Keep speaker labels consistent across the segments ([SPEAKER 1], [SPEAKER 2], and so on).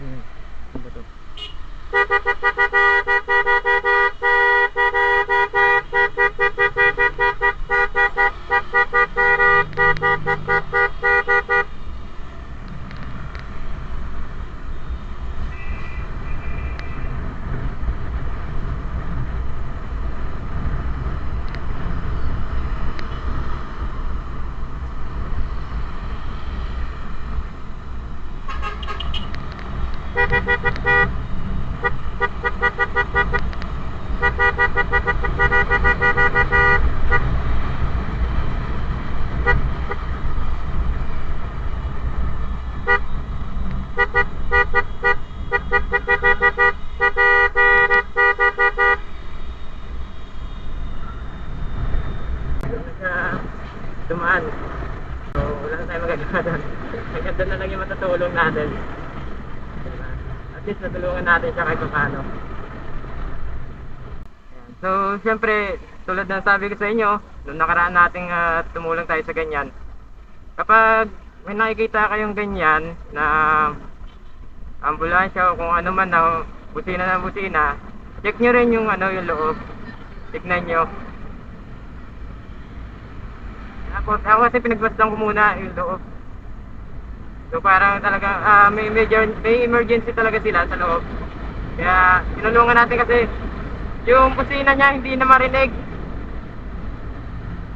[SPEAKER 1] Mm. Doon. Hanggang doon na lang yung matutulong natin. Diba? At least natulungan natin siya kahit paano. So, siyempre, tulad ng sabi ko sa inyo, nung nakaraan nating ah, tumulong tayo sa ganyan, kapag may nakikita kayong ganyan na ambulansya o kung ano man na busina ng busina, check nyo rin yung ano yung loob. Tignan nyo. Ako, ako kasi pinagbastan ko muna yung loob. So parang talaga ah, may, medyo, may emergency talaga sila sa loob. Kaya tinulungan natin kasi yung busina niya hindi na marinig.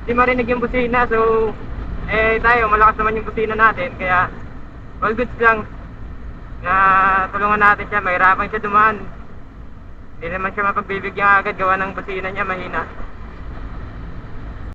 [SPEAKER 1] Hindi marinig yung busina. So eh tayo malakas naman yung busina natin. Kaya all goods lang. Na tulungan natin siya. Mahirapan siya dumaan. Hindi naman siya mapagbibigyan agad. Gawa ng busina niya mahina